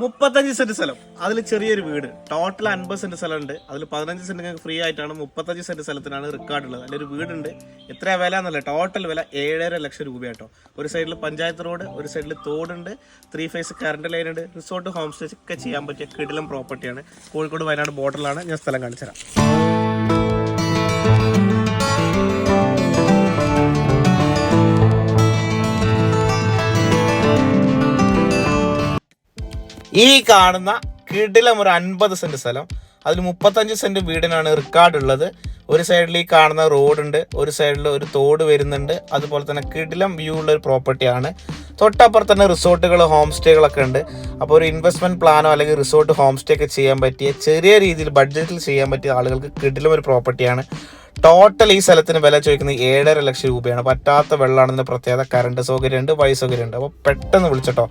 മുപ്പത്തഞ്ച് സെന്റ് സ്ഥലം. അതിൽ ചെറിയൊരു വീട്. ടോട്ടൽ അൻപത് സെന്റ് സ്ഥലമുണ്ട്. അതിൽ പതിനഞ്ച് സെന്റ് ഫ്രീ ആയിട്ടാണ് മുപ്പത്തഞ്ച് സെന്റ് സ്ഥലത്തിനാണ് റെക്കോർഡ് ഉള്ളത്. അതിലൊരു വീടുണ്ട്. എത്ര വില എന്നല്ല ടോട്ടൽ വില ഏഴര ലക്ഷം രൂപയാട്ടോ ഒരു സൈഡിൽ പഞ്ചായത്ത് റോഡ് ഒരു സൈഡിൽ തോടുണ്ട്. ത്രീ ഫേസ് കറണ്ട് ലൈൻ ഉണ്ട്. റിസോർട്ട് ഹോം സ്റ്റേ ഒക്കെ ചെയ്യാൻ പറ്റിയ കിടിലം പ്രോപ്പർട്ടിയാണ് കോഴിക്കോട് വയനാട് ബോർഡറിലാണ് ഞാൻ സ്ഥലം കാണിച്ചു തരാം ഈ കാണുന്ന കിടിലം ഒരു അൻപത് സെന്റ് സ്ഥലം. അതിൽ മുപ്പത്തഞ്ച് സെന്റ് വീടിനാണ് റിക്കാർഡ് ഉള്ളത്. ഒരു സൈഡിൽ ഈ കാണുന്ന റോഡുണ്ട് ഒരു സൈഡിൽ ഒരു തോട് വരുന്നുണ്ട്. അതുപോലെ തന്നെ കിടിലം വ്യൂ ഉള്ള ഒരു പ്രോപ്പർട്ടിയാണ് തൊട്ടപ്പുറത്ത് തന്നെ റിസോർട്ടുകൾ ഹോം സ്റ്റേകളൊക്കെ ഉണ്ട്. അപ്പോൾ ഒരു ഇൻവെസ്റ്റ്മെന്റ് പ്ലാനോ അല്ലെങ്കിൽ റിസോർട്ട് ഹോം സ്റ്റേ ഒക്കെ ചെയ്യാൻ പറ്റിയ ചെറിയ രീതിയിൽ ബഡ്ജറ്റിൽ ചെയ്യാൻ പറ്റിയ ആളുകൾക്ക് കിടിലം ഒരു പ്രോപ്പർട്ടിയാണ് ടോട്ടൽ ഈ സ്ഥലത്തിന് വില ചോദിക്കുന്നത് ഏഴര ലക്ഷം രൂപയാണ്. പറ്റാത്ത വെള്ളമാണെന്ന് പ്രത്യേകത കറണ്ട് സൗകര്യമുണ്ട് വഴി സൗകര്യമുണ്ട്. അപ്പോൾ പെട്ടെന്ന് വിളിച്ചട്ടോ